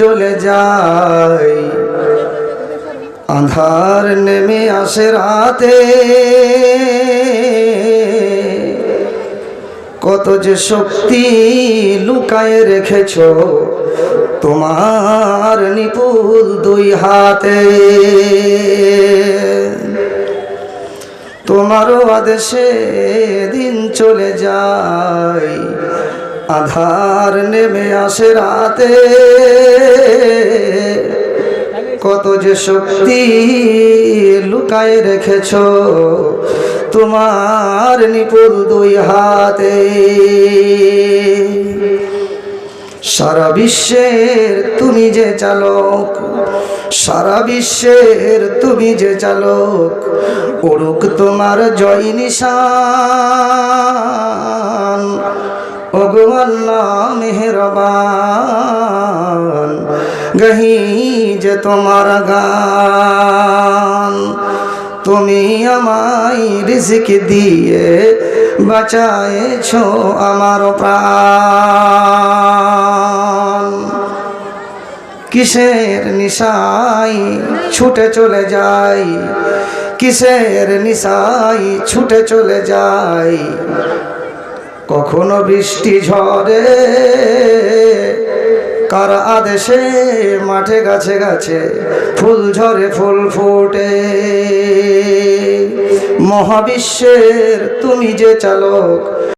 চলে যায়। আধার নেমে আসে রাতে। কত যে শক্তি লুকায় রেখেছ তোমার নিপুল দুই হাতে। তোমারও আদেশে দিন চলে যায়। আধার নেমে আসে রাতে। কত যে শক্তি লুকায় রেখেছ তোমার নিপুল দুই হাতে। সারা বিশ্বের তুমি যে চালক, সারা বিশ্বের তুমি যে চালক, উড়ুক তোমার জয় নিশান। আল্লাহ মেহরবান, গহি যে তোমার গান। তুমি আমায় রিজিক দিয়ে বাঁচায়েছ আমার প্রাণ। কিসের নিশাই ছুটে চলে যাই? কিসের নিশাই ছুটে চলে যাই? কখনো বৃষ্টি ঝরে। কার আদেশে মাঠে গাছে গাছে ফুল ঝরে, ফুল ফোটে। মহাবিশ্বের তুমি যে চালক